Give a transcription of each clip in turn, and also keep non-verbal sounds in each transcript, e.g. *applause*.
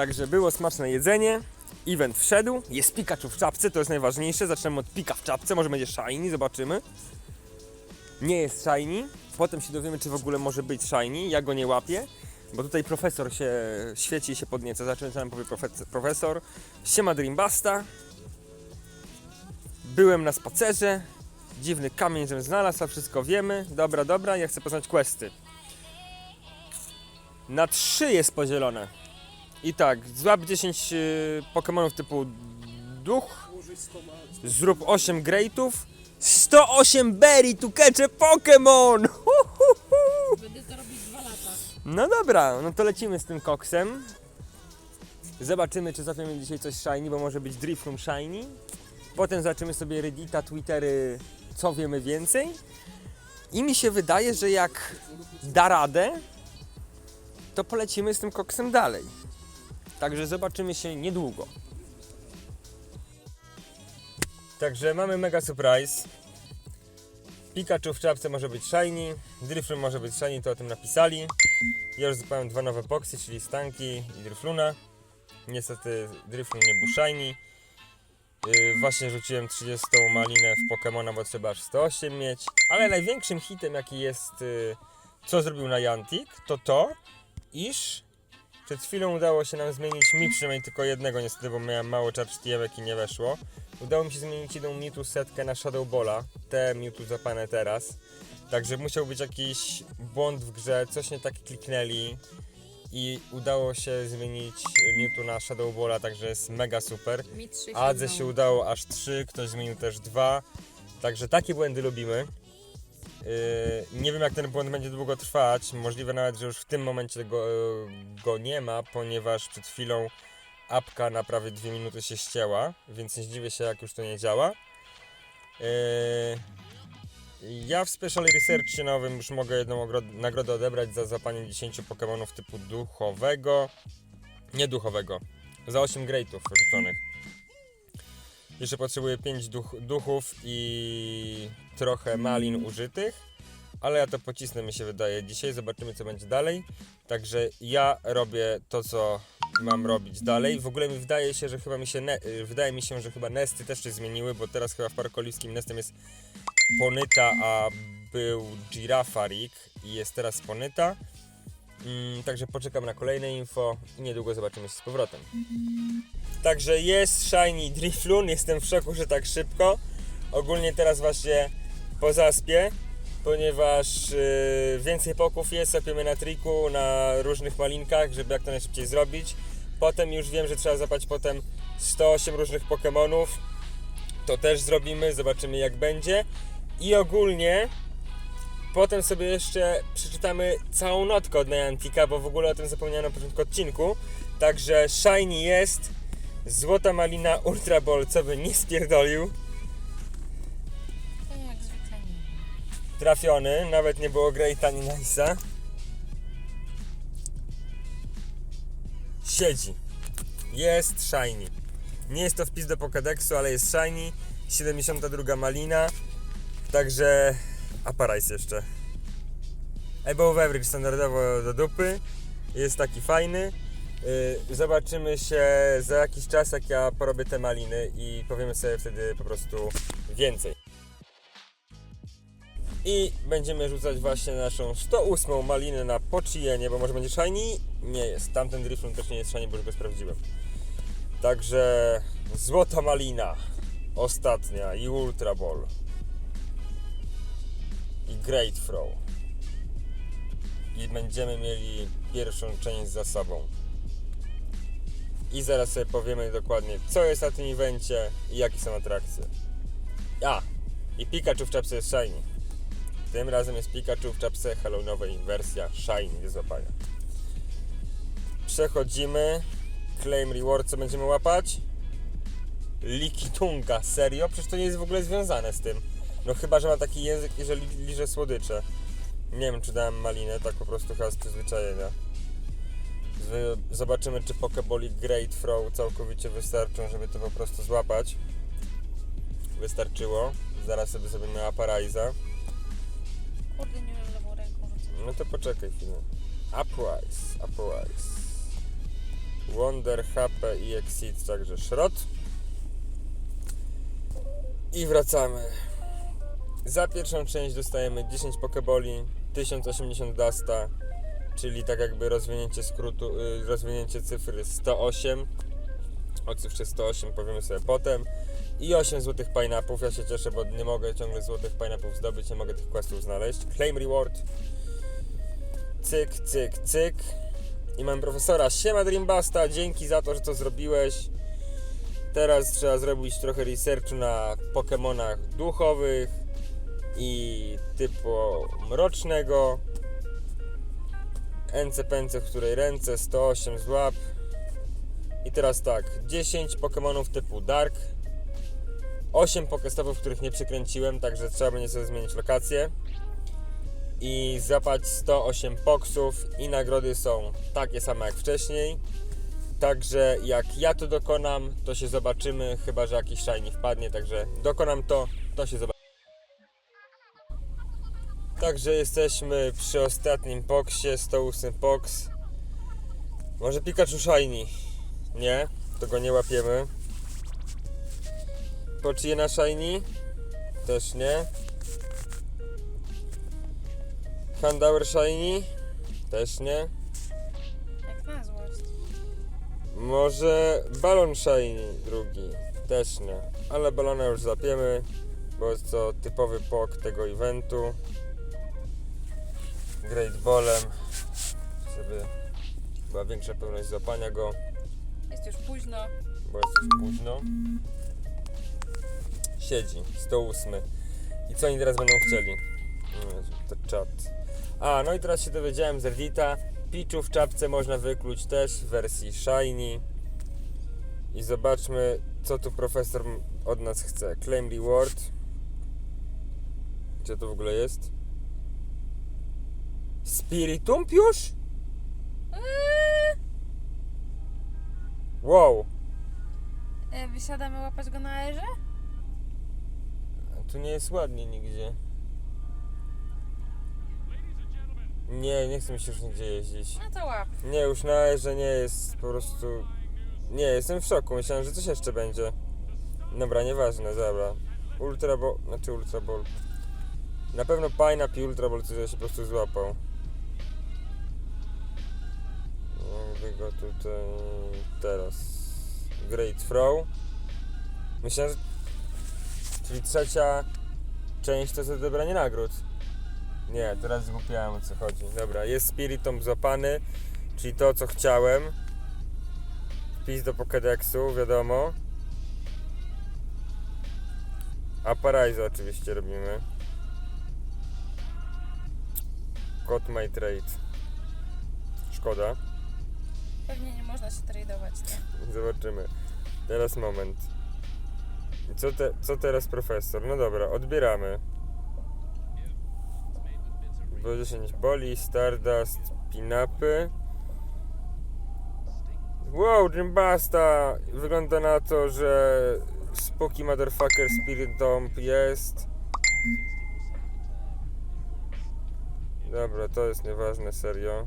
Także było smaczne jedzenie. Event wszedł. Jest Pikachu w czapce, to jest najważniejsze. Zaczynamy od Pika w czapce, może będzie shiny, zobaczymy. Nie jest shiny. Potem się dowiemy, czy w ogóle może być shiny. Ja go nie łapię, bo tutaj profesor się świeci i się podnieca. Zacząłem co nam powie profes- profesor. Siema Dreambasta. Byłem na spacerze. Dziwny kamień, żebym znalazł, a wszystko wiemy. Dobra, dobra, ja chcę poznać questy. Na 3 jest podzielone. I tak, złap 10 y, Pokemonów typu duch, zrób 8 Greatów, 108 Berry! *laughs* Hu, hu, hu. Będę to robić dwa lata. No dobra, no to lecimy z tym koksem. Zobaczymy, czy złapiemy dzisiaj coś shiny, bo może być Drifloom shiny. Potem zobaczymy sobie Reddita, Twittery, co wiemy więcej. I mi się wydaje, że jak da radę, to polecimy z tym koksem dalej. Także zobaczymy się niedługo. Także mamy mega surprise. Pikachu w czapce może być shiny, Drifloon może być shiny, to o tym napisali. Ja już zupełnie dwa nowe boxy, czyli Stanki i Drifluna. Niestety Driflun nie był shiny. Yy, właśnie rzuciłem 30 malinę w Pokemona, bo trzeba aż 108 mieć. Ale największym hitem jaki jest, yy, co zrobił Niantic, to to, iż przed chwilą udało się nam zmienić mi przynajmniej tylko jednego niestety, bo miałem mało charge i nie weszło. Udało mi się zmienić jedną Mewtwo setkę na Shadow Balla. Te Mewtwo zapane teraz. Także musiał być jakiś błąd w grze, coś nie tak kliknęli i udało się zmienić Mewtwo na Shadow Balla, także jest mega super. Mi trzy Adze się udało aż 3, ktoś zmienił też dwa. Także takie błędy lubimy. Yy, nie wiem jak ten błąd będzie długo trwać. Możliwe nawet, że już w tym momencie go, go nie ma, ponieważ przed chwilą apka na prawie 2 minuty się ścięła, więc nie zdziwię się jak już to nie działa. Yy, ja w Special Researchie nowym już mogę jedną nagrodę odebrać za zapanie 10 Pokémonów typu duchowego. Nie duchowego. Za 8 Greatów rzuconych. Jeszcze potrzebuję 5 duch, duchów i trochę malin użytych. Ale ja to pocisnę mi się wydaje dzisiaj. Zobaczymy co będzie dalej. Także ja robię to co mam robić dalej. W ogóle mi wydaje się, że chyba mi się ne- y, wydaje mi się, że chyba nesty też się zmieniły, bo teraz chyba w Parku Oliwskim nestem jest Ponyta, a był Girafarik i jest teraz Ponyta. Także poczekam na kolejne info i niedługo zobaczymy się z powrotem. Także jest Shiny Drifloon, jestem w szoku, że tak szybko. Ogólnie teraz właśnie po zaspie, ponieważ yy, więcej poków jest, sapiemy na triku, na różnych malinkach, żeby jak to najszybciej zrobić. Potem już wiem, że trzeba zapać potem 108 różnych Pokémonów. To też zrobimy, zobaczymy jak będzie. I ogólnie potem sobie jeszcze przeczytamy całą notkę od Niantica, bo w ogóle o tym zapomniałem na początku odcinku. Także Shiny jest, Złota Malina Ultra Ball, co by nie spierdolił. To jak zwykle nie. Trafiony, nawet nie było Great ani Nice'a. Siedzi. Jest Shiny. Nie jest to wpis do Pokédexu, ale jest Shiny. 72 Malina. Także Aparajs jeszcze. Above Average standardowo do dupy. Jest taki fajny. Yy, Zobaczymy się za jakiś czas, jak ja porobię te maliny i powiemy sobie wtedy po prostu więcej. I będziemy rzucać właśnie naszą 108 malinę na pochijenie, bo może będzie shiny? Nie jest. Tamten Drifloon też nie jest shiny, bo już go sprawdziłem. Także złota malina. Ostatnia i Ultra Ball. I Great Throw. I będziemy mieli pierwszą część za sobą. I zaraz sobie powiemy dokładnie, co jest na tym evencie i jakie są atrakcje. A! I Pikachu w czapce jest shiny. Tym razem jest Pikachu w czapce Halloweenowej wersja Shiny do złapania. Przechodzimy. Claim Reward, co będziemy łapać? Likitunga, serio? Przecież to nie jest w ogóle związane z tym. No chyba, że ma taki język, jeżeli liże słodycze. Nie wiem, czy dałem malinę, tak po prostu chyba z przyzwyczajenia. Zobaczymy, czy Pokeball Great Throw całkowicie wystarczą, żeby to po prostu złapać. Wystarczyło. Zaraz sobie zrobimy Aparaiza. Kurde, nie wiem lewą ręką rzucę. No to poczekaj chwilę. Uprise, uprise. Wonder, HP i Exit, także szrot. I wracamy. Za pierwszą część dostajemy 10 Pokeboli, 1080 Dusta, czyli tak jakby rozwinięcie skrótu, y, rozwinięcie cyfry 108. O cyfrze 108 powiemy sobie potem. I 8 złotych pineapów. Ja się cieszę, bo nie mogę ciągle złotych pineapów zdobyć, nie mogę tych questów znaleźć. Claim reward. Cyk, cyk, cyk. I mam profesora. Siema Dreambasta, dzięki za to, że to zrobiłeś. Teraz trzeba zrobić trochę researchu na Pokemonach duchowych i typu mrocznego. Ence pęce, w której ręce, 108 złap. I teraz tak, 10 Pokemonów typu Dark, 8 Pokestopów, których nie przykręciłem, także trzeba będzie sobie zmienić lokację. I zapać 108 Poksów i nagrody są takie same jak wcześniej. Także jak ja to dokonam, to się zobaczymy, chyba że jakiś shiny wpadnie, także dokonam to, to się zobaczy. Także jesteśmy przy ostatnim Poksie, 108 Poks. Może Pikachu shiny? Nie, to go nie łapiemy. Poczyje shiny? Też nie. Handauer shiny? Też nie. Jak na złość. Może balon shiny drugi? Też nie. Ale balona już zapiemy, bo jest to typowy pok tego eventu. Great Ballem, żeby była większa pewność złapania go. Jest już późno. bo jest już późno. Siedzi, 108. I co oni teraz będą chcieli? To czat. A, no i teraz się dowiedziałem z Reddita. Picchu w czapce można wykluć też w wersji Shiny. I zobaczmy, co tu profesor od nas chce. Claim reward. Gdzie to w ogóle jest? Eee, Wow! e, wysiadamy łapać go na erze? Tu nie jest ładnie nigdzie. Nie, nie chcę mi się już nigdzie jeździć. No to łap. Nie, już na że nie jest po prostu... Nie, jestem w szoku. Myślałem, że coś jeszcze będzie. Dobra, nieważne, dobra. Ultra Ball, znaczy Ultra Ball. Na pewno Pineapple Ultra Ball coś się po prostu złapał. Go tutaj... Teraz. Great Throw. Myślałem, że... Czyli trzecia część to jest odebranie nagród. Nie, teraz zgłupiałem o co chodzi. Dobra, jest Spiritomb złapany, czyli to co chciałem. Wpis do Pokédexu, wiadomo. A Paraiza oczywiście robimy. Got my trade. Szkoda. Pewnie nie można się tradować. Zobaczymy. Teraz moment. Co, te, co teraz profesor? No dobra, odbieramy. Bo 10 boli, Stardust, pinapy. Wow, Jimbasta! Wygląda na to, że Spooky Motherfucker Spirit Tomb jest. Dobra, to jest nieważne, serio.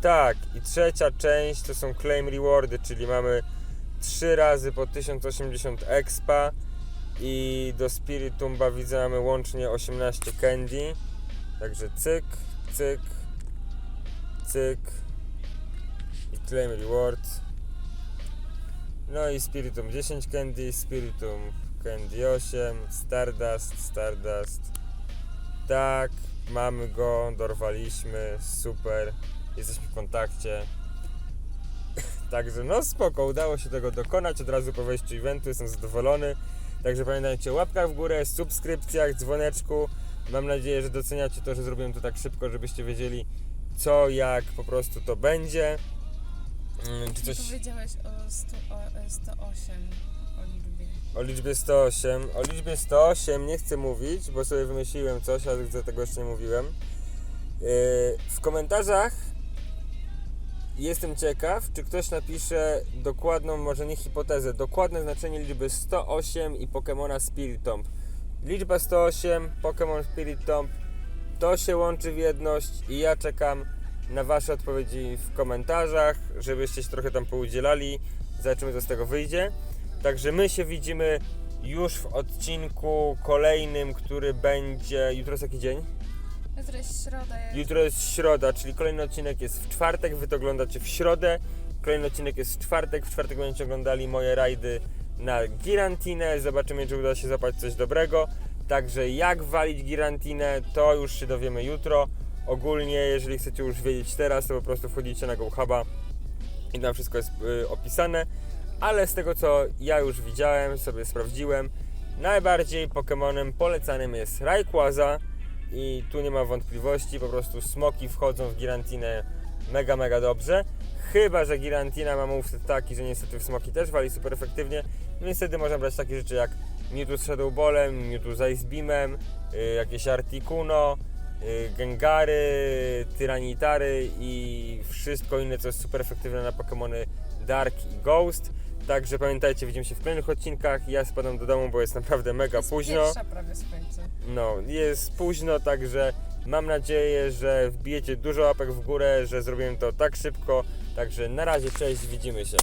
Tak, i trzecia część to są claim rewardy, czyli mamy 3 razy po 1080 expa i do Spiritumba widzę mamy łącznie 18 candy. Także cyk, cyk, cyk i claim reward. No i Spiritum 10 candy, Spiritum candy 8, Stardust, Stardust. Tak, mamy go, dorwaliśmy, super, jesteśmy w kontakcie. Także no spoko, udało się tego dokonać od razu po wejściu eventu, jestem zadowolony. Także pamiętajcie o łapkach w górę, subskrypcjach, dzwoneczku. Mam nadzieję, że doceniacie to, że zrobiłem to tak szybko, żebyście wiedzieli co, jak po prostu to będzie. Mm, Czy coś powiedziałeś o, 100, o e, 108 o liczbie. o liczbie 108. O liczbie 108 nie chcę mówić, bo sobie wymyśliłem coś, ale do tego jeszcze nie mówiłem. Yy, W komentarzach jestem ciekaw, czy ktoś napisze dokładną, może nie hipotezę, dokładne znaczenie liczby 108 i Pokemona Spirit Tomb. Liczba 108, Pokémon Spirit Tomb, to się łączy w jedność i ja czekam na Wasze odpowiedzi w komentarzach, żebyście się trochę tam poudzielali. Zobaczymy, co z tego wyjdzie. Także my się widzimy już w odcinku kolejnym, który będzie. Jutro jest jaki dzień? Jutro jest środa. Ja Jutro jest środa, czyli kolejny odcinek jest w czwartek, wy to oglądacie w środę. Kolejny odcinek jest w czwartek, w czwartek będziecie oglądali moje rajdy na Girantinę. Zobaczymy, czy uda się złapać coś dobrego. Także jak walić Girantinę, to już się dowiemy jutro. Ogólnie, jeżeli chcecie już wiedzieć teraz, to po prostu wchodzicie na GoHuba i tam wszystko jest y, opisane. Ale z tego, co ja już widziałem, sobie sprawdziłem, najbardziej Pokemonem polecanym jest Rayquaza i tu nie ma wątpliwości, po prostu smoki wchodzą w Girantinę mega, mega dobrze. Chyba, że Girantina ma moveset taki, że niestety w smoki też wali super efektywnie, więc wtedy można brać takie rzeczy jak Mewtwo z Shadow Ballem, Mewtwo z Ice Beamem, y, jakieś Articuno, y, Gengary, Tyranitary i wszystko inne, co jest super efektywne na Pokémony Dark i Ghost. Także pamiętajcie, widzimy się w kolejnych odcinkach. Ja spadam do domu, bo jest naprawdę mega jest późno. Pierwsza prawie skończy. No, jest późno, także mam nadzieję, że wbijecie dużo łapek w górę, że zrobiłem to tak szybko. Także na razie, cześć, widzimy się.